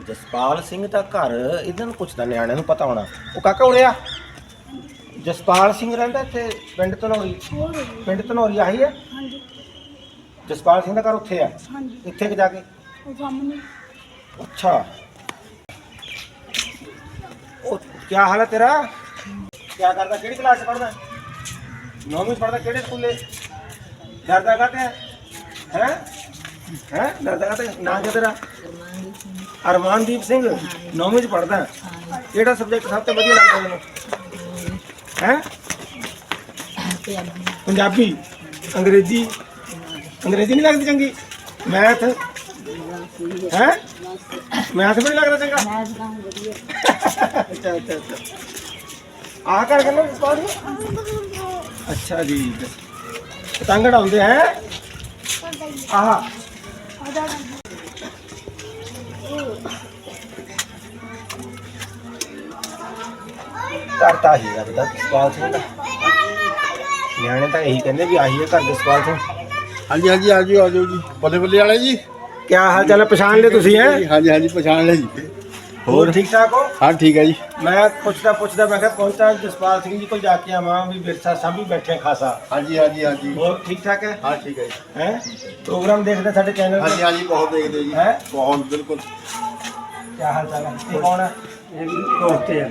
ਜਸਪਾਲ ਸਿੰਘ ਦਾ ਘਰ ਇਹਨਾਂ ਨੂੰ ਪੁੱਛਦਾ ਨਿਆਣਿਆਂ ਨੂੰ ਪਤਾ ਹੋਣਾ। ਉਹ ਕਾਕਾ ਉਰੇ ਆ। ਜਸਪਾਲ ਸਿੰਘ ਰਹਿੰਦਾ ਇੱਥੇ ਪਿੰਡ ਧਨੌਰੀ। ਪਿੰਡ ਧਨੌਰੀ ਆਹੀ ਹੈ? ਹਾਂਜੀ। ਜਸਪਾਲ ਸਿੰਘ ਦਾ ਘਰ ਉੱਥੇ ਆ? ਹਾਂਜੀ। ਇੱਥੇ ਕਿ ਜਾ ਕੇ? ਉਹ ਸਾਹਮਣੇ। ਅੱਛਾ। ਉਹ ਕੀ ਹਾਲ ਹੈ ਤੇਰਾ? ਕੀ ਕਰਦਾ? ਕਿਹੜੀ ਕਲਾਸ ਚ ਪੜਦਾ ਨੌਵੀਂ ਪੜਦਾ ਕਿਹੜੇ ਸਕੂਲੇ? ਡਰਦਾ ਕਾਤੇ ਹੈ? ਹੈ? ਹੈ? ਡਰਦਾ ਕਾਤੇ ਨਾਂ ਕੀ ਤੇਰਾ? ਅਰਮਾਨਦੀਪ ਸਿੰਘ, ਨੌਵੀਂ ਚ ਪੜਦਾ ਕਿਹੜਾ ਸਬਜੈਕਟ ਸਭ ਤੋਂ ਵਧੀਆ ਲੱਗਦਾ ਤੈਨੂੰ? ਹੈ? ਪੰਜਾਬੀ, ਅੰਗਰੇਜ਼ੀ। ਅੰਗਰੇਜ਼ੀ ਨਹੀਂ ਲੱਗਦੀ ਚੰਗੀ? ਮੈਥ? ਹੈ? ਮੈਥ ਵੀ ਨਹੀਂ ਲੱਗਦਾ ਚੰਗਾ? ਅੱਛਾ ਅੱਛਾ ਅੱਛਾ। ਆ ਕਰ ਕਹਿੰਦਾ ਸਪਾਟ ਅੱਛਾ ਜੀ। ਪਤੰਗ ਆਉਂਦੇ ਹੈ। ਆਹ। ਕਰਤਾ ਹੀ ਹੈ ਬਤਾ ਸਪਾਲ ਸਿੰਘ ਦਾ। ਨਿਆਣੇ ਤਾਂ ਇਹੀ ਕਹਿੰਦੇ ਵੀ ਆਹੀ ਹੈ ਘਰ ਦੇ ਸਪਾਲ ਸਿੰਘ। ਹਾਂਜੀ ਹਾਂਜੀ ਆਜੋ ਆਜੋ ਜੀ। ਬੱਲੇ ਬੱਲੇ ਵਾਲੇ ਜੀ। ਕੀ ਹਾਲ ਚਾਲ ਹੈ? ਪਛਾਣ ਲਿਆ ਤੁਸੀਂ ਹੈ? ਹਾਂਜੀ ਹਾਂਜੀ ਪਛਾਣ ਲਿਆ ਜੀ। ਹੋਰ? ਠੀਕ ਠਾਕ ਹੋ? ਹਾਂ ਠੀਕ ਹੈ ਜੀ। ਮੈਂ ਪੁੱਛਦਾ ਪੁੱਛਦਾ ਮੈਂ ਕਿਹਾ ਪਹੁੰਚਾ ਜਸਪਾਲ ਸਿੰਘ ਜੀ ਕੋਲ ਜਾ ਕੇ ਆਵਾਂ ਵੀ ਵਿਰਸਾ ਸਭ ਵੀ ਬੈਠੇ ਖਾਸਾ। ਹਾਂਜੀ ਹਾਂਜੀ ਹਾਂਜੀ। ਹੋਰ ਠੀਕ ਠਾਕ ਹੈ? ਹਾਂ ਠੀਕ ਹੈ ਜੀ। ਹੈ? ਪ੍ਰੋਗਰਾਮ ਦੇਖਦੇ ਸਾਡੇ ਚੈਨਲ ਹਾਂਜੀ ਤੇ। ਹਾਂਜੀ ਬਹੁਤ ਦੇਖਦੇ ਜੀ। ਹੈਂ? ਬਹੁਤ ਬਿਲਕੁਲ। ਕੀ ਹਾਲ ਚਾਲ ਹੈ? ਇਹ ਕੌਣ ਹੈ? ਇਹ ਵੀ ਦੋਸਤੇ ਹੈ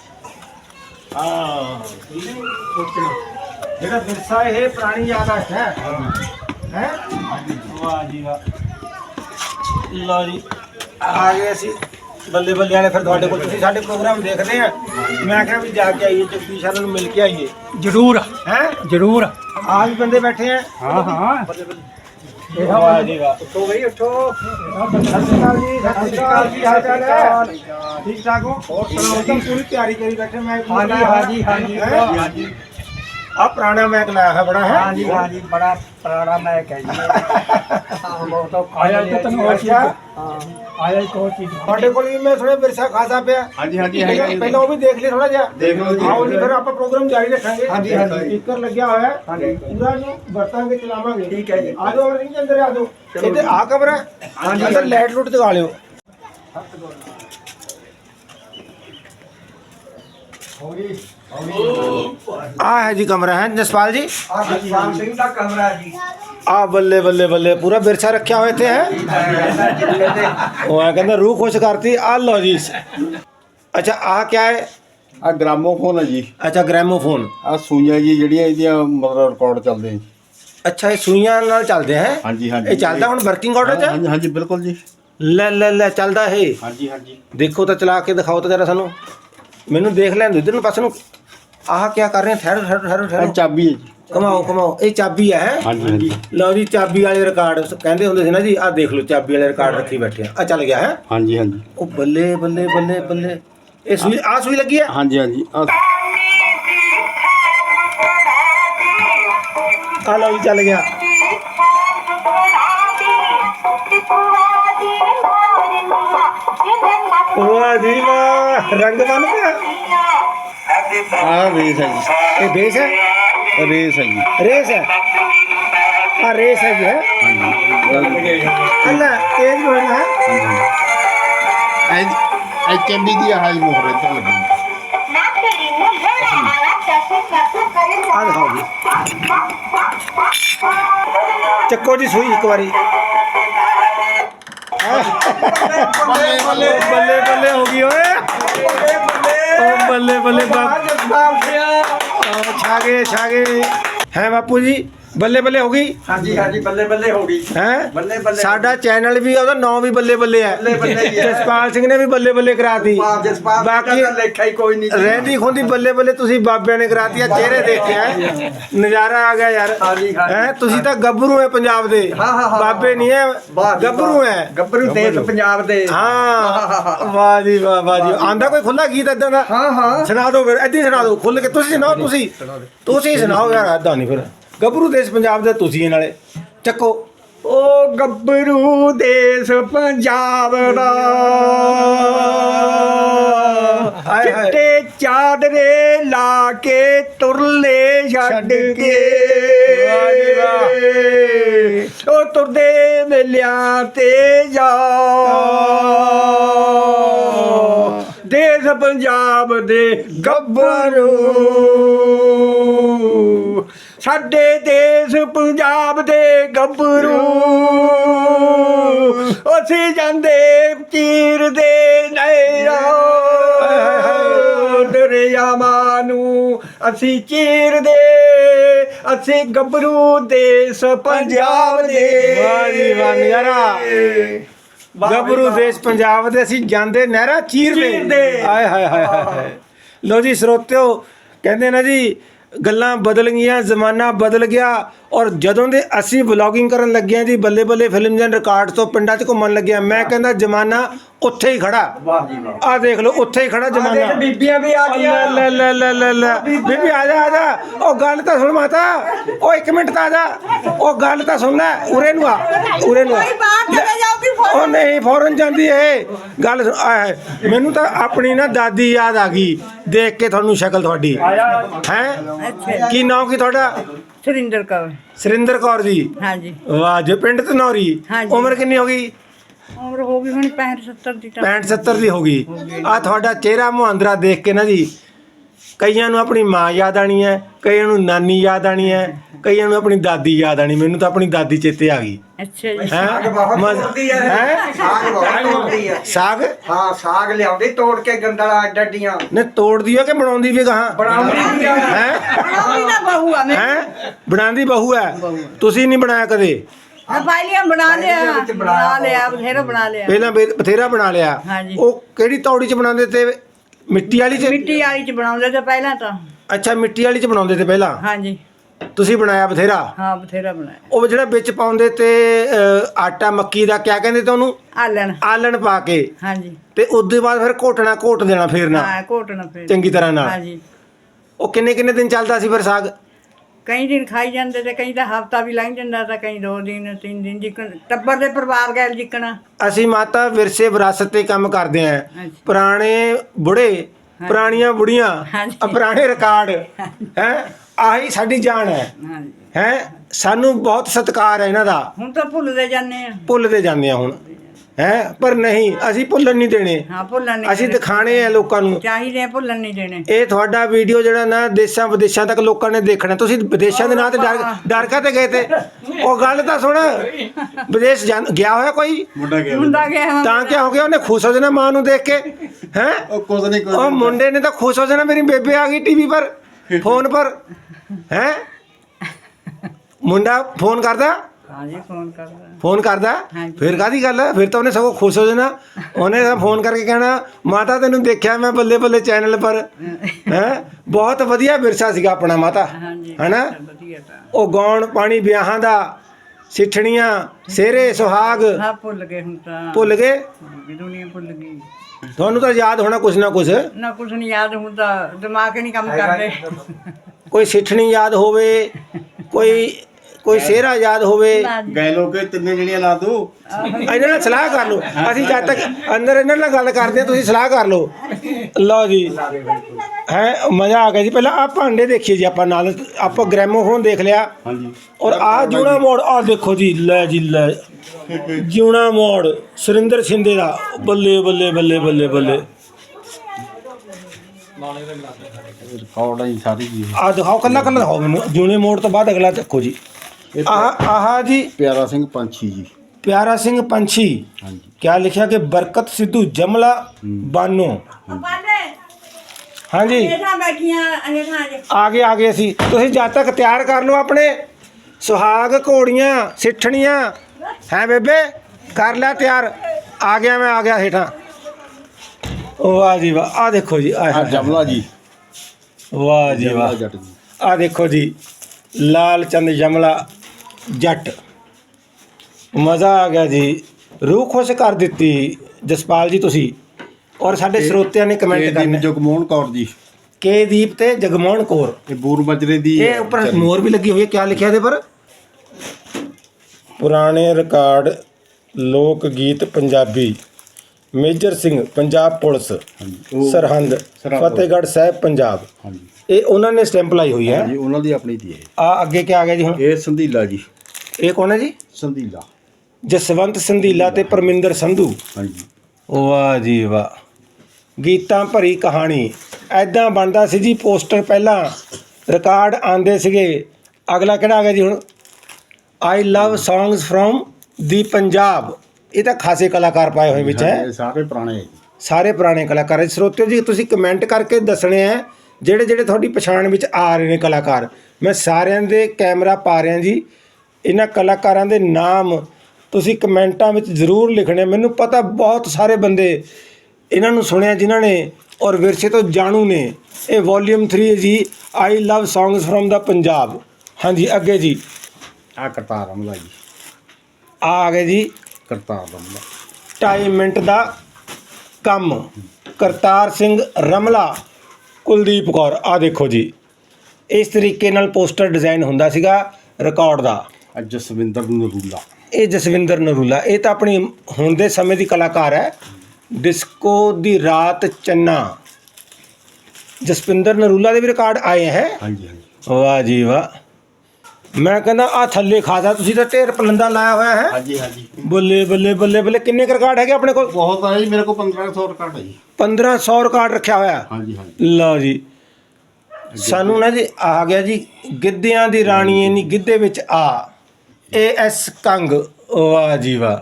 ਹਾਂ ਸੋਚਣਾ ਜਿਹੜਾ ਵਿਰਸਾ ਇਹ ਪੁਰਾਣੀ ਯਾਦਾਸ਼ਤ ਹੈ ਹੈ? ਵਾਹ ਜੀ ਵਾਹ ਲਓ ਜੀ ਆ ਗਏ ਅਸੀਂ। ਬੱਲੇ ਬੱਲੇ ਵਾਲੇ ਫਿਰ ਤੁਹਾਡੇ ਕੋਲ ਤੁਸੀਂ ਸਾਡੇ ਪ੍ਰੋਗਰਾਮ ਦੇਖਦੇ ਆ। ਮੈਂ ਕਿਹਾ ਵੀ ਜਾ ਕੇ ਆਈਏ ਜਗਦੀਸ਼ ਵਾਲੇ ਨੂੰ ਮਿਲ ਕੇ ਆਈਏ। ਜ਼ਰੂਰ। ਹੈ? ਜ਼ਰੂਰ। ਆ ਵੀ ਬੰਦੇ ਬੈਠੇ ਆ। ਹਾਂ ਹਾਂ। ਵਾਹ ਜੀ ਵਾਹ ਉੱਠੋ ਬਈ ਉੱਠੋ। ਸਤਿ ਸ਼੍ਰੀ ਅਕਾਲ ਜੀ ਸਤਿ ਸ਼੍ਰੀ ਅਕਾਲ ਕੀ ਹਾਲ ਚਾਲ ਹੈ? ਠੀਕ ਠਾਕ ਹੋ ਹੋਰ ਸੁਣਾਓ ਤਾਂ ਪੂਰੀ ਤਿਆਰੀ ਕਰੀ ਬੈਠੇ ਮੈਂ ਹਾਂਜੀ ਹਾਂਜੀ? ਹਾਂਜੀ। ਆ ਪੁਰਾਣਾ ਮੈਕ ਲਾਇਆ ਹੈ ਬੜਾ ਹੈ? ਹਾਂਜੀ ਹਾਂਜੀ ਬੜਾ ਪੁਰਾਣਾ ਮੈਂ ਕਹਿ ਜੀ। ਆਹ ਬਹੁਤ ਆਇਆ ਤਾਂ ਤੈਨੂੰ ਹੋਰ ਚੀਜ਼। ਹਾਂ। ਆਇਆ ਇੱਕ ਹੋਰ ਚੀਜ਼। ਤੁਹਾਡੇ ਕੋਲ ਵੀ ਮੈਂ ਸੁਣਿਆ ਵਿਰਸਾ ਖਾਸਾ ਪਿਆ। ਹਾਂਜੀ ਹਾਂਜੀ ਪਹਿਲਾਂ ਹਾਂਜੀ ਪਹਿਲਾਂ ਉਹ ਵੀ ਦੇਖ ਲਈ ਥੋੜਾ ਜਿਹਾ। ਦੇਖ ਲਓ ਜੀ। ਆਓ ਜੀ ਫਿਰ ਆਪਾਂ ਪ੍ਰੋਗਰਾਮ ਜਾਰੀ ਰੱਖਾਂਗੇ। ਹਾਂਜੀ, ਹਾਂਜੀ। ਸਪੀਕਰ ਲੱਗਿਆ ਹੋਇਆ ਹੈ। ਹਾਂਜੀ। ਪੂਰਾ ਨੂੰ ਵਰਤਾਂਗੇ ਚਲਾਵਾਂਗੇ। ਠੀਕ ਹੈ ਜੀ। ਆ ਜਾਓ ਅਮਰ ਸਿੰਘ ਜੀ ਅੰਦਰ ਆ ਜਾਓ। ਜੀ। ਆ ਕਮਰਾ ਹਾਂਜੀ ਅੰਦਰ ਲਾਈਟ ਲੂਟ ਦਿਖਾ ਲਿਓ। ਆ ਹੈ ਜੀ ਕਮਰਾ ਹੈ ਜਸਪਾਲ ਜੀ? ਆ ਜਸਪਾਲ ਸਿੰਘ ਦਾ ਕਮਰਾ ਜੀ। ਆ ਬੱਲੇ ਬੱਲੇ ਬੱਲੇ ਪੂਰਾ ਵਿਰਸਾ ਰੱਖਿਆ ਹੋਇਆ ਇੱਥੇ ਹੈ? ਉਹ ਆ ਕਹਿੰਦਾ ਰੂਹ ਖੁਸ਼ ਕਰਤੀ ਆ ਲਓ ਜੀ। ਅੱਛਾ ਆ ਕੀ ਹੈ? ਆ ਗ੍ਰਾਮੋਫੋਨ ਹੈ ਜੀ। ਅੱਛਾ ਗ੍ਰੈਮੋਫੋਨ। ਆ ਸੂਈਆਂ ਜੀ ਜਿਹੜੀਆਂ ਇਹਦੀਆਂ ਮਤਲਬ ਰਿਕਾਰਡ ਚੱਲਦੇ। ਅੱਛਾ ਇਹ ਸੂਈਆਂ ਨਾਲ ਚੱਲਦੇ ਹੈ? ਹਾਂਜੀ ਹਾਂਜੀ। ਇਹ ਚੱਲਦਾ ਹੁਣ ਵਰਕਿੰਗ ਆਰਡਰ ਚ? ਹਾਂਜੀ ਹਾਂਜੀ ਬਿਲਕੁਲ ਜੀ। ਲੈ ਲੈ ਲੈ ਚੱਲਦਾ ਇਹ। ਹਾਂਜੀ ਹਾਂਜੀ। ਦੇਖੋ ਤਾਂ ਚਲਾ ਕੇ ਦਿਖਾਓ ਤਾਂ ਜਰਾ ਸਾਨੂੰ। ਮੈਨੂੰ ਦੇਖ ਲੈਣ ਦਿਓ ਇਧਰ ਨੂੰ ਪਾਸੇ ਨੂੰ ਆਹ ਕੀ ਕਰ ਰਹੇ ਠਹਿਰੋ ਠਹਿਰੋ ਠਹਿਰੋ ਇਹ ਠਹਿਰੋ ਚਾਬੀ ਹੈ ਜੀ ਕਮਾਓ ਕਮਾਓ ਇਹ ਚਾਬੀ ਹੈ ਹਾਂਜੀ ਹਾਂਜੀ ਲਓ ਜੀ ਚਾਬੀ ਵਾਲੇ ਰਿਕਾਰਡ ਕਹਿੰਦੇ ਹੁੰਦੇ ਸੀ ਨਾ ਜੀ ਆਹ ਦੇਖ ਲਓ ਚਾਬੀ ਵਾਲੇ ਰਿਕਾਰਡ ਰੱਖੀ ਬੈਠੇ ਆ ਆ ਚੱਲ ਗਿਆ ਹੈ ਹਾਂਜੀ ਹਾਂਜੀ ਉਹ ਬੱਲੇ ਬੱਲੇ ਬੱਲੇ ਬੱਲੇ ਇਹ ਸੂਈ ਆ ਸੂਈ ਲੱਗੀ ਹੈ ਹਾਂਜੀ ਹਾਂਜੀ ਆਹ ਆ ਲਓ ਜੀ ਚੱਲ ਗਿਆ ਵਾਹ ਜੀ ਵਾਹ ਰੰਗ ਬਣ ਗਿਆ ਆਹ ਵੇਸ ਹੈ ਜੀ ਇਹ ਬੇਸ ਹੈ ਇਹ ਵੇਸ ਹੈ ਜੀ ਰੇਸ ਹੈ ਆ ਰੇਸ ਹੈ ਜੀ ਹੈ ਹਾਂਜੀ ਅੱਲਾ ਤੇਜ਼ ਹੋਣਾ ਹੈ ਇਹ ਇਹ ਚਾਬੀ ਦੀ ਹਾਈ ਮੋਹਰ ਇੱਧਰ ਲੱਗੀ ਆ ਦਿਖਾਓ ਜੀ ਚੱਕੋ ਜੀ ਸੂਈ ਇੱਕ ਵਾਰੀ ਬੱਲੇ ਬੱਲੇ ਬੱਲੇ ਬੱਲੇ ਹੋ ਗਈ ਛਾਗੇ ਹੈ ਬਾਪੂ ਜੀ? ਬੱਲੇ ਬੱਲੇ ਹੋ ਗਈ? ਹਾਂਜੀ ਹਾਂਜੀ ਬੱਲੇ ਬੱਲੇ ਹੋ ਗਈ। ਹੈ? ਬੱਲੇ ਬੱਲੇ ਸਾਡਾ ਚੈਨਲ ਵੀ ਉਹਦਾ ਨਾਂ ਵੀ ਬੱਲੇ ਬੱਲੇ ਹੈ। ਬੱਲੇ ਬੱਲੇ ਹੀ ਹੈ। ਜਸਪਾਲ ਸਿੰਘ ਨੇ ਵੀ ਬੱਲੇ ਬੱਲੇ ਕਰਾਤੀ। ਜਸਪਾਲ ਬਾਕੀ ਲੇਖਾ ਹੀ ਕੋਈ ਨਹੀਂ। ਰਹਿੰਦੀ ਖੁੰਦੀ ਬੱਲੇ ਬੱਲੇ ਤੁਸੀਂ ਬਾਬਿਆਂ ਨੇ ਕਰਾਤੀ ਆ ਚਿਹਰੇ ਦੇਖੇ ਹੈ। ਨਜ਼ਾਰਾ ਆ ਗਿਆ ਯਾਰ। ਹਾਂਜੀ, ਹਾਂਜੀ। ਹੈ? ਤੁਸੀਂ ਤਾਂ ਗੱਭਰੂ ਹੈ ਪੰਜਾਬ ਦੇ। ਹਾਂ, ਹਾਂ, ਹਾਂ। ਬਾਬੇ ਨਹੀਂ ਹੈ ਗੱਭਰੂ। ਹੈ। ਗੱਭਰੂ ਦੇਸ਼ ਪੰਜਾਬ ਦੇ। ਹਾਂ। ਵਾਹ ਜੀ ਵਾਹ ਵਾਹ ਜੀ। ਆਂਦਾ ਕੋਈ ਖੁੱਲਾ ਗੀਤ ਇਦਾਂ ਦਾ? ਹਾਂ ਹਾਂ। ਸੁਣਾ ਦਿਓ ਫਿਰ ਏਦਾਂ ਹੀ ਸੁਣਾ ਦਿਓ। ਖੁੱਲ ਕੇ ਤੁਸੀਂ ਸੁਣਾਓ ਤੁਸੀਂ। ਤੁਸੀਂ ਸੁਣਾਓ ਯਾਰ ਏਦਾਂ ਨਹੀਂ ਫਿਰ। ਗੱਭਰੂ ਦੇਸ਼ ਪੰਜਾਬ ਦੇ ਤੁਸੀਂ ਇਹ ਨਾਲੇ। ਚੱਕੋ। ਉਹ ਗੱਭਰੂ ਦੇਸ਼ ਪੰਜਾਬ ਦਾ। ਹਾਏ ਹਾਏ। ਚਿੱਟੇ ਚਾਦਰੇ ਲਾ ਕੇ ਤੁਰਲੇ ਛੱਡ ਛੱਡ ਕੇ। ਕੇ। ਵਾਹ ਜੀ ਵਾਹ। ਉਹ ਤੁਰਦੇ ਮੇਲਿਆਂ ਤੇ ਜਾ। ਦੇਸ਼ ਪੰਜਾਬ ਦੇ ਗੱਭਰੂ। ਸਾਡੇ ਦੇਸ਼ ਪੰਜਾਬ ਦੇ ਗੱਭਰੂ। ਅਸੀਂ ਜਾਂਦੇ ਚੀਰ ਦੇ ਨਹਿਰਾ ਦਰਿਆਵਾਂ ਨੂੰ ਅਸੀਂ ਚੀਰਦੇ ਅਸੀਂ ਗੱਭਰੂ ਦੇਸ਼ ਪੰਜਾਬ ਦੇ। ਵਾਹ ਜੀ ਵਾਹ, ਗੱਭਰੂ। ਦੇਸ਼ ਪੰਜਾਬ ਦੇ ਅਸੀਂ ਜਾਂਦੇ ਨਹਿਰਾ ਚੀਰਦੇ ਹਾਏ ਹਾਏ ਹਾਏ ਲੋ ਜੀ ਸਰੋਤਿਓ ਕਹਿੰਦੇ ਨਾ ਜੀ ਗੱਲਾਂ ਬਦਲ ਗਈਆਂ, ਜ਼ਮਾਨਾ ਬਦਲ ਗਿਆ ਔਰ ਜਦੋਂ ਦੇ ਅਸੀਂ ਵਲੌਗਿੰਗ ਕਰਨ ਲੱਗੇ ਹਾਂ ਜੀ ਬੱਲੇ ਬੱਲੇ ਫਿਲਮ ਜਨ ਰਿਕਾਰਡ ਤੋਂ ਪਿੰਡਾਂ 'ਚ ਘੁੰਮਣ ਲੱਗੇ ਹਾਂ ਮੈਂ ਕਹਿੰਦਾ ਜ਼ਮਾਨਾ ਉੱਥੇ ਹੀ ਖੜਾ। ਵਾਹ ਜੀ ਵਾਹ। ਆਹ ਦੇਖ ਲਓ ਉੱਥੇ ਹੀ ਖੜਾ ਜ਼ਮਾਨਾ। ਦੇਖ ਬੀਬੀਆਂ ਵੀ ਆ ਲੈ ਗਈਆਂ ਲੈ ਲੈ ਲੈ ਲੈ। ਲੈ ਬੀਬੀ ਆ ਜਾ ਆ ਜਾ। ਉਹ ਗੱਲ ਤਾਂ ਸੁਣ ਮਾਤਾ। ਉਹ ਇੱਕ ਮਿੰਟ ਤਾਂ ਆ ਜਾ। ਉਹ ਗੱਲ ਤਾਂ ਸੁਣ ਲੈ। ਉਰੇ ਨੂੰ ਆ। ਉਰੇ ਨੂੰ ਆ। ਕੋਈ ਬਾਹਰ ਚਲੇ ਜਾਓਗੀ ਉਹ ਨਹੀਂ ਫੌਰਨ ਜਾਂਦੀ ਏ ਗੱਲ ਸੁਣ- ਆਏ ਹਾਏ, ਮੈਨੂੰ ਤਾਂ ਆਪਣੀ ਨਾ ਦਾਦੀ ਯਾਦ ਆ ਗਈ। ਦੇਖ ਕੇ ਤੁਹਾਨੂੰ ਸ਼ਕਲ ਤੁਹਾਡੀ। ਹੈ? ਕੀ ਨਾਮ ਕੀ ਤੁਹਾਡਾ? ਸੁਰਿੰਦਰ ਕੌਰ। ਸੁਰਿੰਦਰ ਕੌਰ ਜੀ। ਹਾਂਜੀ। ਵਾਹ ਜੇ ਪਿੰਡ ਤਨੌਰੀ। ਹਾਂਜੀ। ਉਮਰ ਕਿੰਨੀ ਹੋ ਗਈ? ਉਮਰ ਹੋ ਗਈ ਹੁਣ 65 70 ਦੀ ਤਾਂ 65 70 ਦੀ ਹੋ ਗਈ। ਆ ਤੁਹਾਡਾ ਚਿਹਰਾ ਮੁਹਾਂਦਰਾ ਦੇਖ ਕੇ ਨਾ ਜੀ ਕਈਆਂ ਨੂੰ ਆਪਣੀ ਮਾਂ ਯਾਦ ਆਣੀ ਹੈ ਕਈਆਂ ਨੂੰ ਨਾਨੀ ਯਾਦ ਆਣੀ ਹੈ ਕਈਆਂ ਨੂੰ ਆਪਣੀ ਦਾਦੀ ਯਾਦ ਆਣੀ ਮੈਨੂੰ ਤਾਂ ਆਪਣੀ ਦਾਦੀ ਚੇਤੇ ਆ ਗਈ। ਅੱਛਾ ਜੀ। ਸਾਗ ਹੈ ਬਹੁਤ ਤੋੜਦੀ ਹੈ ਹੈ? ਸਾਗ ਬਹੁਤ ਤੋੜਦੀ ਹੈ ਸਾਗ? ਹਾਂ ਸਾਗ ਲਿਆਉਂਦੀ ਤੋੜ ਕੇ ਗੰਦਲਾ ਡੱਡੀਆਂ। ਨੇ ਤੋੜਦੀ ਹੈ ਕਿ ਬਣਾਉਂਦੀ ਵੀ ਗਾਹਾਂ? ਬਣਾਉਂਦੀ ਆ। ਹੈ? ਬਣਾਉਣੀ ਨਾ ਬਹੂ ਆ ਮੈਂ। ਹੈ? ਬਣਾਉਂਦੀ ਬਹੂ ਹੈ। ਤੁਸੀਂ ਨਹੀਂ ਬਣਾਇਆ ਕਦੇ? ਬਣਾ ਲਿਆ। ਬਣਾ ਲਿਆ ਬਥੇਰਾ ਬਣਾ ਲਿਆ। ਪਹਿਲਾਂ ਬੇ- ਬਥੇਰਾ ਬਣਾ ਲਿਆ। ਹਾਂਜੀ। ਉਹ ਕਿਹੜੀ ਤੌੜੀ ਚ ਬਣਾਉਂਦੇ ਤੇ ਮਿੱਟੀ ਵਾਲੀ ਚ? ਮਿੱਟੀ ਵਾਲੀ ਚ ਬਣਾਉਂਦੇ ਤੇ ਪਹਿਲਾਂ ਤਾਂ। ਅੱਛਾ ਮਿੱਟੀ ਵਾਲੀ ਚ ਬਣਾਉਂਦੇ ਤੇ ਪਹਿਲਾਂ? ਹਾਂਜੀ। ਤੁਸੀਂ ਬਣਾਇਆ ਬਥੇਰਾ? ਹਾਂ ਬਥੇਰਾ ਬਣਾਇਆ। ਉਹ ਜਿਹੜਾ ਵਿੱਚ ਪਾਉਂਦੇ ਤੇ ਅ, ਆਟਾ ਮੱਕੀ ਦਾ ਕਿਆ ਕਹਿੰਦੇ ਤੇ ਉਹਨੂੰ? ਆਲਣ। ਆਲਣ ਪਾ ਕੇ। ਹਾਂਜੀ। ਤੇ ਉਸ ਤੋਂ ਬਾਅਦ ਫਿਰ ਘੋਟਣਾ ਘੋਟ ਦੇਣਾ ਫੇਰਨਾ ਹਾਂ ਘੋਟਣਾ ਫਿਰ। ਚੰਗੀ ਤਰ੍ਹਾਂ ਨਾਲ। ਹਾਂਜੀ। ਉਹ ਕਿੰਨੇ ਕਿੰਨੇ ਦਿਨ ਚੱਲਦਾ ਸੀ ਫਿਰ ਸਾਗ? ਕਈ ਦਿਨ ਖਾਈ ਜਾਂਦੇ ਤੇ ਕਈ ਤਾਂ ਹਫਤਾ ਵੀ ਲੰਘ ਜਾਂਦਾ ਤਾਂ ਕਈ ਦੋ ਦਿਨ ਤਿੰਨ ਦਿਨ ਜਿੱਕਣ ਟੱਬਰ ਦੇ ਪਰਿਵਾਰ ਗੈਲ ਜਿੱਕਣਾ। ਅਸੀਂ ਮਾਤਾ ਵਿਰਸੇ ਵਿਰਾਸਤ ਤੇ ਕੰਮ ਕਰਦੇ ਆਂ। ਪੁਰਾਣੇ ਬੁੜੇ ਪੁਰਾਣੀਆਂ ਬੁੜੀਆਂ ਪੁਰਾਣੇ ਰਿਕਾਰਡ ਹੈ? ਆਹੀ ਸਾਡੀ ਜਾਨ ਹੈ। ਹਾਂਜੀ। ਹੈ? ਸਾਨੂੰ ਬਹੁਤ ਸਤਿਕਾਰ ਹੈ ਇਹਨਾਂ ਦਾ। ਹੁਣ ਤਾਂ ਭੁੱਲਦੇ ਜਾਂਦੇ ਆ ਭੁੱਲਦੇ ਜਾਂਦੇ ਆ ਹੁਣ। ਹੈ? ਪਰ ਨਹੀਂ ਅਸੀਂ ਭੁੱਲਣ ਨਹੀਂ ਦੇਣੇ। ਹਾਂ ਭੁੱਲਣ ਨਹੀਂ ਅਸੀਂ। ਦਿਖਾਣੇ ਆ ਲੋਕਾਂ ਨੂੰ। ਚਾਹੀਦੇ ਆ, ਭੁੱਲਣ ਨਹੀਂ ਦੇਣੇ। ਇਹ ਤੁਹਾਡਾ ਵੀਡੀਓ ਜਿਹੜਾ ਨਾ ਦੇਸ਼ਾਂ ਵਿਦੇਸ਼ਾਂ ਤੱਕ ਲੋਕਾਂ ਨੇ ਦੇਖਣਾ। ਤੁਸੀਂ ਵਿਦੇਸ਼ਾਂ ਦੇ ਨਾਂ ਤੇ ਡਰ ਡਰ ਕਾਤੇ ਗਏ ਤੇ? ਉਹ ਗੱਲ ਤਾਂ ਸੁਣ। ਵਿਦੇਸ਼ ਜਾਂ- ਗਿਆ ਹੋਇਆ ਕੋਈ? ਮੁੰਡਾ ਗਿਆ। ਹੁੰਦਾ ਗਿਆ ਤਾਂ ਕਿਆ ਹੋ ਗਿਆ? ਉਹਨੇ ਖੁਸ਼ ਹੋ ਜਾਣਾ ਮਾਂ ਨੂੰ ਦੇਖ ਕੇ ਹੈ? ਉਹ ਕੁਝ ਨਹੀਂ ਕੁਝ ਉਹ ਮੁੰਡੇ ਨੇ ਤਾਂ ਖੁਸ਼ ਹੋ ਜਾਣਾ ਮੇਰੀ ਬੇਬੇ ਆ ਗਈ ਟੀਵੀ ਪਰ ਫੋਨ ਪਰ। ਹੈ? ਮੁੰਡਾ ਫੋਨ ਕਰਦਾ? ਹਾਂਜੀ ਫੋਨ ਕਰਦਾ। ਫੋਨ ਕਰਦਾ। ਫਿਰ ਕਾਦੀ ਗੱਲ ਹੈ ਫਿਰ ਤਾਂ ਉਹਨੇ ਸਗੋਂ ਖੁਸ਼ ਹੋ ਜਾਣਾ। ਉਹਨੇ ਤਾਂ ਫੋਨ ਕਰਕੇ ਕਹਿਣਾ ਮਾਤਾ ਤੈਨੂੰ ਦੇਖਿਆ ਮੈਂ ਬੱਲੇ ਬੱਲੇ ਚੈਨਲ ਪਰ। ਹੈ। ਬਹੁਤ ਵਧੀਆ ਵਿਰਸਾ ਸੀਗਾ ਆਪਣਾ ਮਾਤਾ। ਹੈਨਾ? ਉਹ ਗਾਉਣ ਪਾਣੀ ਵਿਆਹਾਂ ਦਾ ਸਿੱਠਣੀਆਂ ਸਿਹਰੇ ਸੁਹਾਗ। ਭੁੱਲ ਗਏ ਹੁਣ ਤਾਂ। ਭੁੱਲ ਗਏ? ਦੁਨੀਆ ਭੁੱਲ ਗਈ। ਤੁਹਾਨੂੰ ਤਾਂ ਯਾਦ ਹੋਣਾ ਕੁਛ ਨਾ ਕੁਛ। ਨਾ ਕੁਛ ਨਹੀਂ ਯਾਦ ਹੁੰਦਾ ਦਿਮਾਗ ਹੀ ਨਹੀਂ ਕੰਮ ਕਰਦੇ। ਕੋਈ ਸਿੱਠਣੀ ਯਾਦ ਹੋਵੇ ਕੋਈ ਕੋਈ ਸਿਹਰਾ ਯਾਦ ਹੋਵੇ। ਗਏ ਲੋਕੇ ਤਿੰਨੇ ਜਿਹੜੀਆਂ ਲਾ ਦੋ। ਇਹਨਾਂ ਨਾਲ ਸਲਾਹ ਕਰ ਲਓ। ਅਸੀਂ ਜਦ ਤੱਕ ਅੰਦਰ ਇਹਨਾਂ ਨਾਲ ਗੱਲ ਕਰਦੇ ਹਾਂ ਤੁਸੀਂ ਸਲਾਹ ਕਰ ਲਓ। ਲਓ ਜੀ। ਹੈ ਮਜ਼ਾ ਆ ਗਿਆ ਜੀ। ਪਹਿਲਾਂ ਆ ਭਾਂਡੇ ਦੇਖੀਏ ਜੀ ਆਪਾਂ ਨਾਲ। ਆਪਾਂ ਗ੍ਰੈਮੋਫੋਨ ਦੇਖ ਲਿਆ। ਹਾਂਜੀ। ਔਰ ਆ ਜੂਣਾ ਮੋੜ ਆ ਦੇਖੋ ਜੀ ਲੈ ਜੀ ਲੈ। ਜੂਣਾ ਮੋੜ ਸੁਰਿੰਦਰ ਸਿੰਦੇ ਦਾ। ਬੱਲੇ ਬੱਲੇ ਬੱਲੇ ਬੱਲੇ ਬੱਲੇ। ਰਿਕਾਰਡ ਹੈ ਸਾਰੀ ਜੀ ਆ ਦਿਖਾਓ ਕੱਲਾ ਕੱਲਾ ਦਿਖਾਓ ਮੈਨੂੰ। ਜੂਣੇ ਮੋੜ ਤੋਂ ਬਾਅਦ ਅਗਲਾ ਦੇਖੋ ਜੀ। ਆਹ ਆਹ ਜੀ। ਪਿਆਰਾ ਸਿੰਘ ਪੰਛੀ ਜੀ। ਪਿਆਰਾ ਸਿੰਘ ਪੰਛੀ। ਹਾਂਜੀ। ਕਿਆ ਲਿਖਿਆ ਕਿ ਬਰਕਤ ਸਿੱਧੂ ਜਮਲਾ ਬਾਨੋ। ਹਾਂਜੀ। ਇਹਦਾ ਬੈਠੀਆਂ ਇਹਦਾ ਜੇ। ਆ ਗਏ ਆ ਗਏ ਅਸੀਂ। ਤੁਸੀਂ ਜਦ ਤੱਕ ਤਿਆਰ ਕਰ ਲਓ ਆਪਣੇ ਸੁਹਾਗ ਘੋੜੀਆਂ ਸਿੱਠਣੀਆਂ। ਹੈ ਬੇਬੇ? ਕਰ ਲਿਆ ਤਿਆਰ। ਆ ਗਿਆ ਮੈਂ ਆ ਗਿਆ ਹੇਠਾਂ। ਵਾਹ ਜੀ ਵਾਹ। ਆ ਦੇਖੋ ਜੀ ਆ। ਜਮਲਾ ਜੀ। ਵਾਹ ਜੀ ਵਾਹ। ਜੱਟ ਜੀ। ਆ ਦੇਖੋ ਜੀ ਲਾਲ ਚੰਦ ਯਮਲਾ ਜੱਟ। ਮਜ਼ਾ ਆ ਗਿਆ ਜੀ। ਰੂਹ ਖੁਸ਼ ਕਰ ਦਿੱਤੀ ਜਸਪਾਲ ਜੀ ਤੁਸੀਂ। ਔਰ ਸਾਡੇ ਸਰੋਤਿਆਂ ਨੇ ਕਮੈਂਟ ਕਰਨੇ। ਜਗਮੋਹਨ ਕੌਰ ਜੀ। ਕੇ ਦੀਪ ਤੇ ਜਗਮੋਹਨ ਕੌਰ। ਇਹ ਬੂਰ ਮਜਰੇ ਦੀ ਇਹ ਉੱਪਰ ਮੋਰ ਵੀ ਲੱਗੀ ਹੋਈ ਹੈ ਕੀ ਲਿਖਿਆ ਇਹਦੇ ਪਰ? ਪੁਰਾਣੇ ਰਿਕਾਰਡ ਲੋਕ ਗੀਤ ਪੰਜਾਬੀ। ਮੇਜਰ ਸਿੰਘ ਪੰਜਾਬ ਪੁਲਿਸ ਸਰਹੰਦ। ਫਤਿਹਗੜ੍ਹ ਸਾਹਿਬ ਪੰਜਾਬ। ਹਾਂਜੀ। ਇਹ ਉਹਨਾਂ ਨੇ ਸਟੈਂਪ ਲਾਈ ਹੋਈ ਹੈ। ਹਾਂਜੀ ਉਹਨਾਂ ਦੀ ਆਪਣੀ ਦੀ ਹੈ। ਆ ਅੱਗੇ ਕੀ ਆ ਗਿਆ ਜੀ ਹੁਣ? ਇਹ ਸੰਧੀਲਾ ਜੀ। ਇਹ ਕੌਣ ਹੈ ਜੀ? ਸੰਧੀਲਾ। ਜਸਵੰਤ ਸੰਧੀਲਾ ਤੇ ਪਰਮਿੰਦਰ ਸੰਧੂ। ਹਾਂਜੀ। ਵਾਹ ਜੀ ਵਾਹ। ਗੀਤਾਂ ਭਰੀ ਕਹਾਣੀ। ਐਦਾਂ ਬਣਦਾ ਸੀ ਜੀ ਪੋਸਟਰ ਪਹਿਲਾਂ ਰਿਕਾਰਡ ਆਂਦੇ ਸੀਗੇ। ਅਗਲਾ ਕਿਹੜਾ ਆ ਗਿਆ ਜੀ ਹੁਣ? I love songs from the Punjab ਇਹ ਤਾਂ ਖਾਸੇ ਕਲਾਕਾਰ ਪਾਏ ਹੋਏ ਵਿੱਚ ਹੈ। ਇਹ ਸਾਰੇ ਪੁਰਾਣੇ ਹੈ ਜੀ। ਸਾਰੇ ਪੁਰਾਣੇ ਕਲਾਕਾਰ ਹੈ। ਸਰੋਤਿਓ ਜੀ ਤੁਸੀਂ ਕਮੈਂਟ ਕਰਕੇ ਦੱਸਣੇ ਆ ਜਿਹੜੇ ਜਿਹੜੇ ਤੁਹਾਡੀ ਪਛਾਣ ਵਿੱਚ ਆ ਰਹੇ ਨੇ ਕਲਾਕਾਰ। ਮੈਂ ਸਾਰਿਆਂ ਦੇ ਕੈਮਰਾ ਪਾ ਰਿਹਾ ਜੀ। ਇਹਨਾਂ ਕਲਾਕਾਰਾਂ ਦੇ ਨਾਮ ਤੁਸੀਂ ਕਮੈਂਟਾਂ ਵਿੱਚ ਜ਼ਰੂਰ ਲਿਖਣੇ ਮੈਨੂੰ ਪਤਾ ਬਹੁਤ ਸਾਰੇ ਬੰਦੇ ਇਹਨਾਂ ਨੂੰ ਸੁਣਿਆ ਜਿਨ੍ਹਾਂ ਨੇ ਔਰ ਵਿਰਸੇ ਤੋਂ ਜਾਣੂ ਨੇ। ਇਹ ਵੋਲੀਅਮ 3 ਹੈ ਜੀ। I love songs from the Punjab ਹਾਂਜੀ ਅੱਗੇ ਜੀ। ਆ ਕਰਤਾਰ ਰਮਲਾ ਜੀ। ਆ ਗਏ ਜੀ। ਕਰਤਾਰ ਰਮਲਾ ਢਾਈ ਮਿੰਟ ਦਾ ਕੰਮ। ਕਰਤਾਰ ਸਿੰਘ ਰਮਲਾ ਕੁਲਦੀਪ ਕੌਰ। ਆ ਦੇਖੋ ਜੀ। ਇਸ ਤਰੀਕੇ ਨਾਲ ਪੋਸਟਰ ਡਿਜ਼ਾਈਨ ਹੁੰਦਾ ਸੀਗਾ ਰਿਕਾਰਡ ਦਾ। ਅੱਜ ਜਸਵਿੰਦਰ ਨਰੂਲਾ। ਇਹ ਜਸਵਿੰਦਰ ਨਰੂਲਾ। ਇਹ ਤਾਂ ਆਪਣੀ ਹੁਣ ਦੇ ਸਮੇਂ ਦੀ ਕਲਾਕਾਰ ਹੈ। ਡਿਸਕੋ ਦੀ ਰਾਤ ਚੰਨਾ। ਜਸਵਿੰਦਰ ਨਰੂਲਾ ਦੇ ਵੀ ਰਿਕਾਰਡ ਆਏ ਹੈ। ਹਾਂਜੀ ਹਾਂਜੀ। ਵਾਹ ਜੀ ਵਾਹ। ਮੈਂ ਕਹਿੰਦਾ ਆ ਥੱਲੇ ਖਾਦਾ ਤੁਸੀਂ ਤਾਂ ਢੇਰ ਪਲੰਦਾ ਲਾਇਆ ਹੋਇਆ ਹੈ। ਹਾਂਜੀ ਹਾਂਜੀ। ਬੱਲੇ ਬੱਲੇ ਬੱਲੇ ਬੱਲੇ ਕਿੰਨੇ ਕੁ ਰਿਕਾਰਡ ਹੈਗੇ ਆਪਣੇ ਕੋਲ? ਬਹੁਤ ਹੈ ਜੀ ਮੇਰੇ ਕੋਲ 1500 ਰਿਕਾਰਡ ਹੈ ਜੀ। 1500 ਰਿਕਾਰਡ ਰੱਖਿਆ ਹੋਇਆ। ਹਾਂਜੀ ਹਾਂਜੀ। ਲਓ ਜੀ। ਸਾਨੂੰ ਨਾ ਜੀ ਆ ਗਿਆ ਜੀ ਗਿੱਧਿਆਂ ਦੀ ਰਾਣੀ ਨਹੀਂ ਗਿੱਧੇ ਵਿੱਚ ਆ। ਏ ਐਸ ਕੰਗ ਵਾਹ ਜੀ ਵਾਹ।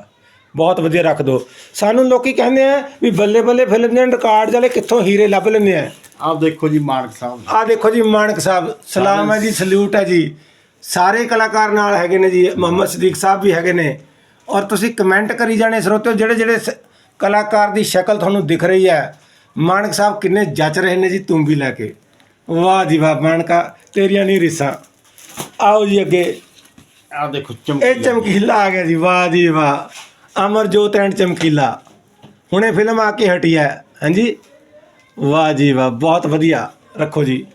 ਬਹੁਤ ਵਧੀਆ ਰੱਖ ਦੋ। ਸਾਨੂੰ ਲੋਕੀ ਕਹਿੰਦੇ ਆ ਵੀ ਬੱਲੇ ਬੱਲੇ ਫਿਲਮ ਦੇ ਰਿਕਾਰਡ ਵਾਲੇ ਕਿੱਥੋਂ ਹੀਰੇ ਲੱਭ ਲੈਂਦੇ ਆ? ਆਪ ਦੇਖੋ ਜੀ ਮਾਨਕ ਸਾਹਿਬ। ਆ ਦੇਖੋ ਜੀ ਮਾਨਕ ਸਾਹਿਬ ਸਲਾਮ ਹੈ ਜੀ ਸਲੂਟ ਹੈ ਜੀ। ਸਾਰੇ ਕਲਾਕਾਰ ਨਾਲ ਹੈਗੇ ਨੇ ਜੀ ਮੁਹੰਮਦ ਸਦੀਕ ਸਾਹਿਬ ਵੀ ਹੈਗੇ ਨੇ। ਔਰ ਤੁਸੀਂ ਕਮੈਂਟ ਕਰੀ ਜਾਣੇ ਸਰੋਤਿਓ ਜਿਹੜੇ ਜਿਹੜੇ ਕਲਾਕਾਰ ਦੀ ਸ਼ਕਲ ਤੁਹਾਨੂੰ ਦਿਖ ਰਹੀ ਹੈ ਮਾਨਕ ਸਾਹਿਬ ਕਿੰਨੇ ਜੱਚ ਰਹੇ ਨੇ ਜੀ ਤੂੰ ਵੀ ਲੈ ਕੇ। ਵਾਹ ਜੀ ਵਾਹ ਮਾਨਕਾ ਤੇਰੀਆਂ ਨਹੀਂ ਰਿਸਾਂ। ਆਓ ਜੀ ਅੱਗੇ। ਆ ਦੇਖੋ ਇਹ ਚਮਕੀ ਚਮਕੀਲਾ ਆ ਗਿਆ ਜੀ ਵਾਹ ਜੀ ਵਾਹ। ਅਮਰਜੋਤ ਐਂਡ ਚਮਕੀਲਾ। ਹੁਣੇ ਫਿਲਮ ਆ ਕੇ ਹਟੀ ਹੈ ਹਾਂਜੀ? ਵਾਹ ਜੀ ਵਾਹ ਬਹੁਤ ਵਧੀਆ। ਰੱਖੋ ਜੀ।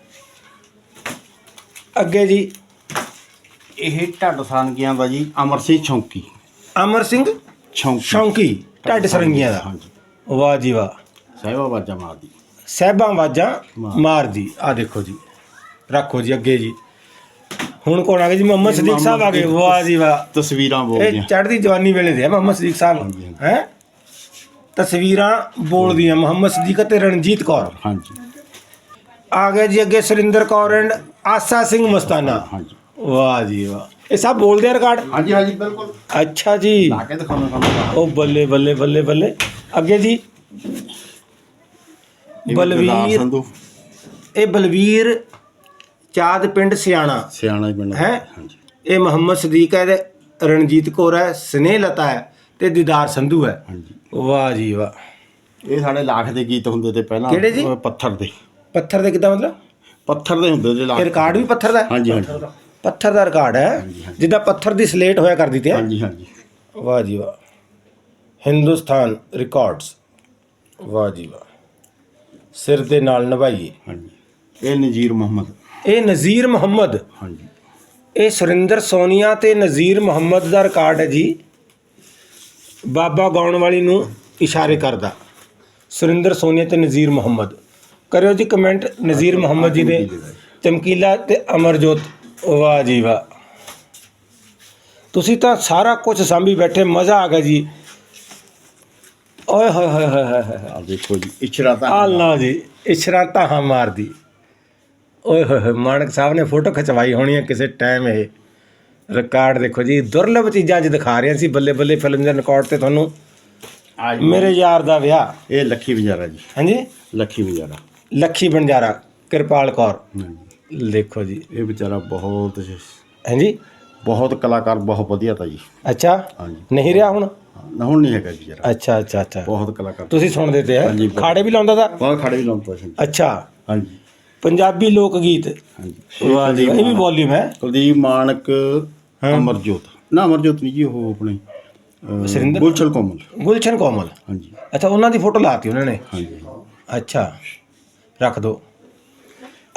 ਅੱਗੇ ਜੀ। ਇਹ ਢੱਡ ਸਾਨਗੀਆਂ ਦਾ ਜੀ ਅਮਰ ਸਿੰਘ ਛੌਂਕੀ ਅਮਰ ਸਿੰਘ ਛੌਂਕੀ ਸ਼ੌਂਕੀ ਢੱਡ ਸਰੰਗੀਆਂ ਦਾ। ਹਾਂਜੀ। ਵਾਹ ਜੀ ਵਾਹ। ਸਾਹਿਬਾ ਬਾਜਾ ਮਾਰਦੀ ਸਹਿਬਾਂ ਵਾਜਾਂ ਮਾਰ। ਮਾਰਦੀ ਆ ਦੇਖੋ ਜੀ ਰੱਖੋ ਜੀ ਅੱਗੇ ਜੀ। ਹੁਣ ਕੌਣ ਆ ਗਿਆ ਜੀ? ਮੁਹੰਮਦ ਸਦੀਕ ਸਾਹਿਬ ਆ ਗਏ। ਵਾਹ ਜੀ ਵਾਹ। ਤਸਵੀਰਾਂ ਬੋਲਦੀਆਂ। ਇਹ ਚੜ੍ਹਦੀ ਜਵਾਨੀ ਵੇਲੇ ਦੇ ਆ ਮੁਹੰਮਦ ਸਦੀਕ ਸਾਹਿਬ। ਹੈ? ਤਸਵੀਰਾਂ ਬੋਲਦੀਆਂ ਮੁਹੰਮਦ ਸਦੀਕ ਅਤੇ ਰਣਜੀਤ ਕੌਰ। ਹਾਂਜੀ। ਆ ਗਿਆ ਜੀ ਅੱਗੇ ਸੁਰਿੰਦਰ ਕੌਰ ਐਂਡ ਆਸਾ ਸਿੰਘ ਮਸਤਾਨਾ। ਹਾਂਜੀ। ਵਾਹ ਜੀ ਵਾਹ। ਇਹ ਸਭ ਬੋਲਦੇ ਆ ਰਿਕਾਰਡ ਹਾਂਜੀ ਹਾਂਜੀ ਬਿਲਕੁਲ। ਅੱਛਾ ਜੀ। ਲਾ ਕੇ ਦਿਖਾਉਣਾ ਤੁਹਾਨੂੰ ਉਹ ਬੱਲੇ ਬੱਲੇ ਬੱਲੇ ਬੱਲੇ। ਅੱਗੇ ਜੀ। ਇਹ ਬਲਵੀਰ। ਸੰਧੂ। ਇਹ ਬਲਵੀਰ ਚਾਦ ਪਿੰਡ ਸਿਆਣਾ। ਸਿਆਣਾ ਹੀ ਬਣਦਾ ਹੈਂ? ਹਾਂਜੀ। ਇਹ ਮੁਹੰਮਦ ਸਦੀਕ ਹੈ ਤੇ ਰਣਜੀਤ ਕੌਰ ਹੈ ਸਨੇਹ ਲਤਾ ਹੈ ਤੇ ਦੀਦਾਰ ਸੰਧੂ ਹੈ। ਹਾਂਜੀ। ਵਾਹ ਜੀ ਵਾਹ। ਇਹ ਸਾਡੇ ਲਾਖ ਦੇ ਗੀਤ ਹੁੰਦੇ ਤੇ ਪਹਿਲਾਂ ਕਿਹੜੇ ਜੀ? ਉਹ ਪੱਥਰ ਦੇ। ਪੱਥਰ ਦੇ ਕਿਦਾਂ ਮਤਲਬ? ਪੱਥਰ ਦੇ ਹੁੰਦੇ ਤੇ ਲਾਖ ਰਿਕਾਰਡ ਵੀ ਪੱਥਰ ਦਾ ਹੈ? ਹਾਂਜੀ ਹਾਂਜੀ। ਪੱਥਰ ਦਾ ਰਿਕਾਰਡ ਹੈ। ਜਿੱਦਾਂ ਪੱਥਰ ਦੀ ਸਲੇਟ ਹੋਇਆ ਕਰਦੀ ਤੇ। ਹਾਂਜੀ ਹਾਂਜੀ। ਵਾਹ ਜੀ ਵਾਹ। ਹਿੰਦੁਸਤਾਨ ਰਿਕਾਰਡਸ। ਵਾਹ ਜੀ ਵਾਹ। ਸਿਰ ਦੇ ਨਾਲ ਨਿਭਾਈਏ। ਹਾਂਜੀ। ਇਹ ਨਜੀਰ ਮੁਹੰਮਦ। ਇਹ ਨਜ਼ੀਰ ਮੁਹੰਮਦ। ਹਾਂਜੀ। ਇਹ ਸੁਰਿੰਦਰ ਸੋਨੀਆ ਤੇ ਨਜ਼ੀਰ ਮੁਹੰਮਦ ਦਾ ਰਿਕਾਰਡ ਹੈ ਜੀ। ਬਾਬਾ ਗਾਉਣ ਵਾਲੀ ਨੂੰ ਇਸ਼ਾਰੇ ਕਰਦਾ। ਸੁਰਿੰਦਰ ਸੋਨੀਆ ਤੇ ਨਜ਼ੀਰ ਮੁਹੰਮਦ। ਕਰਿਓ ਜੀ ਕਮੈਂਟ ਨਜ਼ੀਰ ਮੁਹੰਮਦ ਜੀ ਦੇ ਚਮਕੀਲਾ ਤੇ ਅਮਰਜੋਤ ਵਾਹ ਜੀ ਵਾਹ। ਤੁਸੀਂ ਤਾਂ ਸਾਰਾ ਕੁਝ ਸਾਂਭੀ ਬੈਠੇ ਮਜ਼ਾ ਆ ਗਿਆ ਜੀ। ਓਏ ਹੋਏ ਹੋਏ ਹੋਏ ਹੋਏ ਹੋਏ ਆ ਦੇਖੋ ਜੀ ਇਸ਼ਰਾ ਤਾਂ ਆਲਾ ਜੀ ਇਸ਼ਰਾਤਾਂ ਹਾਂ ਮਾਰਦੀ। ਓਏ ਹੋਏ ਹੋਏ ਮਾਨਕ ਸਾਹਿਬ ਨੇ ਫੋਟੋ ਖਿਚਵਾਈ ਹੋਣੀ ਹੈ ਕਿਸੇ ਟਾਈਮ ਇਹ। ਰਿਕਾਰਡ ਦੇਖੋ ਜੀ ਦੁਰਲਭ ਚੀਜ਼ਾਂ ਅੱਜ ਦਿਖਾ ਰਹੇ ਸੀ ਬੱਲੇ ਬੱਲੇ ਫਿਲਮ ਦੇ ਰਿਕਾਰਡ ਤੇ ਤੁਹਾਨੂੰ। ਆ ਜੀ, ਮੇਰੇ ਯਾਰ ਦਾ ਵਿਆਹ। ਇਹ ਲੱਖੀ ਬਜ਼ਾਰਾ ਜੀ। ਹਾਂਜੀ? ਲੱਖੀ ਬਜ਼ਾਰਾ। ਲੱਖੀ ਬੰਜਾਰਾ ਕਿਰਪਾਲ ਕੌਰ। ਹਾਂਜੀ ਦੇਖੋ ਜੀ। ਇਹ ਵਿਚਾਰਾ ਬਹੁਤ ਹਾਂਜੀ? ਬਹੁਤ ਕਲਾਕਾਰ ਬਹੁਤ ਵਧੀਆ ਤਾ ਜੀ। ਅੱਛਾ? ਹਾਂਜੀ। ਨਹੀਂ ਰਿਹਾ ਹੁਣ? ਨਾ ਹੁਣ ਨਹੀਂ ਹੈਗਾ ਜੀ ਜਰਾ ਅੱਛਾ ਅੱਛਾ ਅੱਛਾ। ਬਹੁਤ ਕਲਾਕਾਰ। ਤੁਸੀਂ ਸੁਣਦੇ ਤੇ ਹੈ। ਹਾਂਜੀ, ਬਹੁਤ। ਖਾੜੇ ਵੀ ਲਾਉਂਦਾ ਤਾ? ਬਹੁਤ ਖੜੇ ਵੀ ਲਾਉਂਦਾ ਸੀ ਅੱਛਾ। ਹਾਂਜੀ। ਪੰਜਾਬੀ ਲੋਕ ਗੀਤ। ਹਾਂਜੀ। ਵਾਹ ਜੀ ਵਾਹ, ਇਹ ਵੀ ਵੋਲਿਊਮ ਹੈ। ਕੁਲਦੀਪ ਮਾਨਕ ਅਮਰਜੋਤ। ਨਾ ਅਮਰਜੋਤ ਨਹੀਂ ਜੀ ਉਹ ਆਪਣੇ ਅਹ, ਸੁਰਿੰਦਰ? ਗੁਲਸ਼ਨ ਕੋਮਲ। ਗੁਲਸ਼ਨ ਕੋਮਲ। ਹਾਂਜੀ। ਅੱਛਾ ਉਹਨਾਂ ਦੀ ਫੋਟੋ ਲਾਤੀ ਉਹਨਾਂ ਨੇ? ਹਾਂਜੀ। ਅੱਛਾ। ਰੱਖ ਦੋ।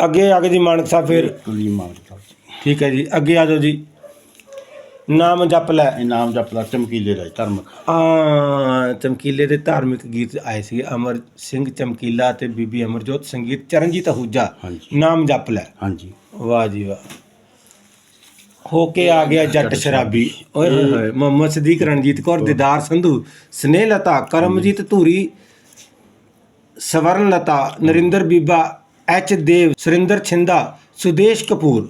ਅੱਗੇ ਆ ਗਏ ਜੀ ਮਾਨਕ ਸਾਹਿਬ ਫਿਰ। ਸਾਹਿਬ ਜੀ। ਠੀਕ ਹੈ ਜੀ ਅੱਗੇ ਆ ਜਾਓ ਜੀ। ਨਾਮ ਜਪ ਲੈ। ਇਹ ਨਾਮ ਜਪਲਾ ਚਮਕੀਲੇ ਰਾਜ ਧਰਮਕ। ਆ ਚਮਕੀਲੇ ਦੇ ਧਾਰਮਿਕ ਗੀਤ ਆਏ ਸੀ। ਅਮਰ ਸਿੰਘ ਚਮਕੀਲਾ ਤੇ ਬੀਬੀ ਅਮਰਜੋਤ ਸੰਗੀਤ ਚਰਨਜੀਤ ਅਹੂਜਾ। ਹਾਂਜੀ। ਨਾਮ ਜਪ ਲੈ। ਹਾਂਜੀ। ਵਾਹ ਜੀ ਵਾਹ। ਹੋ ਕੇ ਆ ਗਿਆ ਜੱਟ ਸ਼ਰਾਬੀ। ਓਏ ਹੋਏ ਹੋਏ ਮੁਹੰਮਦ ਸਦੀਕ ਰਣਜੀਤ ਕੌਰ ਦਿਦਾਰ ਸੰਧੂ ਸਨੇਹਲਤਾ ਕਰਮਜੀਤ ਧੂਰੀ ਸਵਰਨ ਲਤਾ ਨਰਿੰਦਰ ਬੀਬਾ ਐਚ ਦੇਵ ਸੁਰਿੰਦਰ ਛਿੰਦਾ ਸੁਦੇਸ਼ ਕਪੂਰ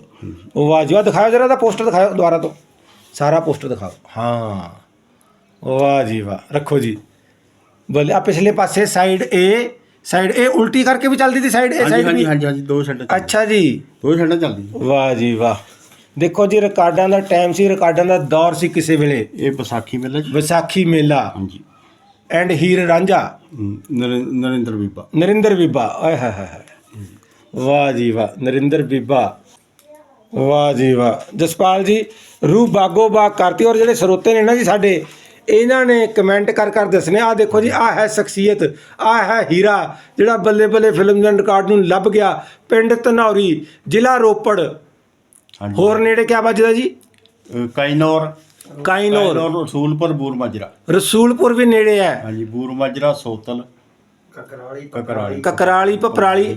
ਵਾਹ ਜੀ ਵਾਹ ਦਿਖਾਓ ਜਰਾ ਦਾ ਪੋਸਟਰ ਦਿਖਾਓ ਦੁਬਾਰਾ ਤੋਂ। ਸਾਰਾ ਪੋਸਟਰ ਦਿਖਾਓ। ਹਾਂ। ਵਾਹ ਜੀ ਵਾਹ ਰੱਖੋ ਜੀ। ਬੋਲੇ ਆ ਪਿਛਲੇ ਪਾਸੇ ਸਾਈਡ ਏ ਸਾਈਡ ਏ ਉਲਟੀ ਕਰਕੇ ਵੀ ਚੱਲਦੀ ਸੀ ਸਾਈਡ ਏ ਸਾਈਡ ਹਾਂਜੀ ਹਾਂਜੀ ਹਾਂਜੀ ਦੋ ਛੱਡ ਅੱਛਾ ਜੀ। ਦੋ ਛੱਡਾਂ ਚੱਲਦੀ। ਵਾਹ ਜੀ ਵਾਹ। ਦੇਖੋ ਜੀ ਰਿਕਾਰਡਾਂ ਦਾ ਟਾਈਮ ਸੀ ਰਿਕਾਰਡਾਂ ਦਾ ਦੌਰ ਸੀ ਕਿਸੇ ਵੇਲੇ। ਇਹ ਵਿਸਾਖੀ ਮੇਲਾ ਜੀ। ਵਿਸਾਖੀ ਮੇਲਾ। ਹਾਂਜੀ। ਐਂਡ ਹੀਰ ਰਾਂਝਾ। ਨਰਿੰਦਰ ਬੀਬਾ। ਨਰਿੰਦਰ ਬੀਬਾ। ਆਏ ਹਾਏ ਹਾਏ। ਵਾਹ ਜੀ ਵਾਹ ਨਰਿੰਦਰ ਬੀਬਾ। ਵਾਹ ਜੀ ਵਾਹ। ਜਸਪਾਲ ਜੀ ਰੂਹ ਬਾਗੋ ਬਾਗ ਕਰਤੀ। ਔਰ ਜਿਹੜੇ ਸਰੋਤੇ ਨੇ ਨਾ ਜੀ ਸਾਡੇ ਇਹਨਾਂ ਨੇ ਕਮੈਂਟ ਕਰ ਕਰ ਦੱਸਨੇ ਆ ਦੇਖੋ ਜੀ ਆ ਹੈ ਸ਼ਖਸੀਅਤ ਆ ਹੈ ਹੀਰਾ ਜਿਹੜਾ ਬੱਲੇ ਬੱਲੇ ਫਿਲਮ ਦੇ ਰਿਕਾਰਡ ਨੂੰ ਲੱਭ ਗਿਆ। ਪਿੰਡ ਧਨੌਰੀ ਜ਼ਿਲ੍ਹਾ ਰੋਪੜ। ਹਾਂਜੀ। ਹੋਰ ਨੇੜੇ ਕਿਆ ਵੱਜਦਾ ਜੀ? ਕਾਈਨੌਰ। ਕਾਈਨੌਰ ਰਸੂਲਪੁਰ ਬੂਰ ਮਾਜਰਾ। ਰਸੂਲਪੁਰ ਵੀ ਨੇੜੇ ਹੈ। ਹਾਂਜੀ ਬੂਰ ਮਾਜਰਾ ਸੋਤਲ। ਕਕਰਾਲੀ ਕਕਰਾਲੀ। ਪਪਰਾਲੀ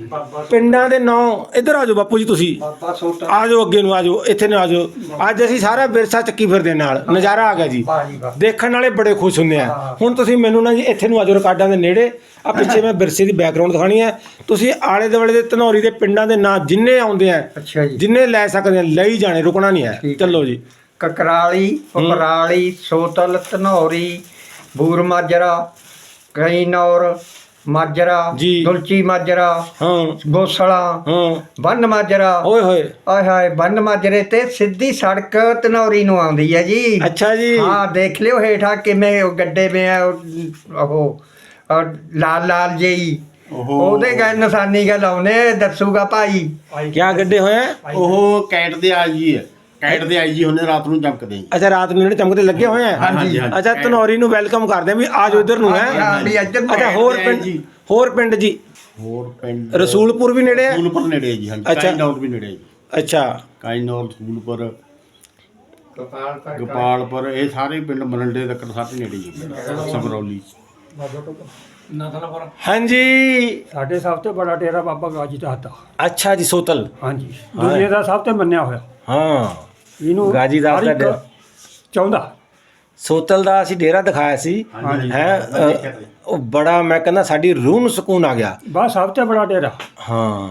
ਪਿੰਡਾਂ ਦੇ ਨਾਂ ਇੱਧਰ ਆ ਜਾਓ ਬਾਪੂ ਜੀ ਤੁਸੀਂ। ਬਾਬਾ ਆ ਜਾਓ ਅੱਗੇ ਨੂੰ ਆ ਜਾਓ ਇੱਥੇ ਨੂੰ ਆ ਜਾਓ। ਅੱਜ ਅਸੀਂ ਸਾਰਾ ਵਿਰਸਾ ਚੱਕੀ ਫਿਰਦੇ ਨਾਲ। ਨਜ਼ਾਰਾ ਆ ਗਿਆ ਜੀ। ਵਾਹ ਜੀ ਵਾਹ। ਦੇਖਣ ਵਾਲੇ ਬੜੇ ਖੁਸ਼ ਹੁੰਦੇ ਆ। ਹੁਣ ਤੁਸੀਂ ਮੈਨੂੰ ਨਾ ਜੀ ਇੱਥੇ ਨੂੰ ਆ ਜਾਓ ਰਿਕਾਰਡਾਂ ਦੇ ਨੇੜੇ। ਆ ਪਿੱਛੇ ਮੈਂ ਵਿਰਸੇ ਦੀ ਬੈਕਗ੍ਰਾਉਂਡ ਦਿਖਾਣੀ ਹੈ ਤੁਸੀਂ ਆਲੇ ਦੁਆਲੇ ਦੇ ਧਨੌਰੀ ਦੇ ਪਿੰਡਾਂ ਦੇ ਨਾਂ ਜਿੰਨੇ ਆਉਂਦੇ ਆ ਅੱਛਾ ਜੀ। ਜਿੰਨੇ ਲੈ ਸਕਦੇ ਆ ਲਈ ਜਾਣੇ ਰੁਕਣਾ ਨਹੀਂ ਹੈ ਹੈ। ਚੱਲੋ ਜੀ। ਕਕਰਾਲੀ ਪਪਰਾਲੀ ਸੋਤਲ ਧਨੌਰੀ ਬੂਰ ਮਾਜਰਾ ਕਈਨੌਰ ਮਾਜਰਾ ਜੀ। ਦੁਲਚੀ ਮਾਜਰਾ ਹਾਂ। ਗੋਸਲਾ ਹਾਂ। ਬੰਨ ਮਾਜਰਾ। ਓਏ ਹੋਏ। ਆਏ ਹਾਏ ਬੰਨ ਮਾਜਰੇ ਤੇ ਸਿੱਧੀ ਸੜਕ ਧਨੌਰੀ ਨੂੰ ਆਉਂਦੀ ਹੈ ਜੀ। ਅੱਛਾ ਜੀ। ਹਾਂ ਦੇਖ ਲਿਓ ਹੇਠਾਂ ਕਿਵੇਂ ਉਹ ਗੱਡੇ ਮੇ ਆ ਉਹ ਉਹ ਲਾਲ ਲਾਲ ਜਿਹੀ ਉਹ ਉਹਦੇ ਗੱਲ ਨਿਸ਼ਾਨੀ ਗੱਲ ਆਉਨੇ ਦੱਸੂਗਾ ਭਾਈ। ਕਿਆ ਗੱਡੇ ਹੋਏ ਆ? ਉਹ ਕੈਟ ਦੇ ਆਈ ਜੀ ਹੈ ਕੈਟ ਦੇ ਆਈ ਜੀ ਹੁੰਦੇ ਰਾਤ ਨੂੰ ਚਮਕਦੇ ਜੀ। ਅੱਛਾ ਰਾਤ ਨੂੰ ਜਿਹੜੇ ਚਮਕਦੇ ਲੱਗੇ ਹੋਏ ਆ? ਹਾਂਜੀ, ਹਾਂਜੀ। ਅੱਛਾ ਧਨੌਰੀ ਨੂੰ ਵੈਲਕਮ ਕਰਦੇ ਆ ਵੀ ਆ ਜਾਓ ਇੱਧਰ ਨੂੰ ਹੈ? ਹਾਂ ਵੀ ਇੱਧਰ ਨੂੰ ਅੱਛਾ ਹੋਰ ਪਿੰਡ ਜੀ। ਹੋਰ ਪਿੰਡ ਜੀ? ਹੋਰ ਪਿੰਡ ਰਸੂਲਪੁਰ ਵੀ ਨੇੜੇ ਆ? ਰਸੂਲਪੁਰ ਨੇੜੇ ਹੈ ਜੀ ਹਾਂਜੀ। ਅੱਛਾ। ਕਾਈਨੌਰ ਵੀ ਨੇੜੇ ਹੈ ਜੀ। ਅੱਛਾ। ਕਾਈਨੌਰ ਰਸੂਲਪੁਰ। ਗੋਪਾਲ ਗੋਪਾਲਪੁਰ ਇਹ ਸਾਰੇ ਪਿੰਡ ਮਰੰਡੇ ਤੱਕ ਸਾਰੇ ਨੇੜੇ ਜੀ ਸਬਰੌਲੀ ਹਾਂਜੀ। ਸਾਡੇ ਸਭ ਤੋਂ ਬੜਾ ਡੇਰਾ ਬਾਬਾ ਗਾਜੀ ਦਾ ਅੱਛਾ ਜੀ ਸੋਤਲ। ਹਾਂਜੀ। ਦੁਨੀਆ ਦਾ ਸਭ ਤੋਂ ਮੰਨਿਆ ਹੋਇਆ। ਹਾਂ। ਇਹਨੂੰ ਗਾਜੀ ਦਾਸ ਦਾ ਡੇਰਾ। ਚਾਹੁੰਦਾ ਸੋਤਲ ਦਾ ਅਸੀਂ ਡੇਰਾ ਦਿਖਾਇਆ ਸੀ। ਹੈ ਉਹ ਬੜਾ ਮੈਂ ਕਹਿੰਦਾ ਸਾਡੀ ਰੂਹ ਨੂੰ ਸਕੂਨ ਆ ਗਿਆ ਬਸ ਸਭ ਤੋਂ ਬੜਾ ਡੇਰਾ ਹਾਂ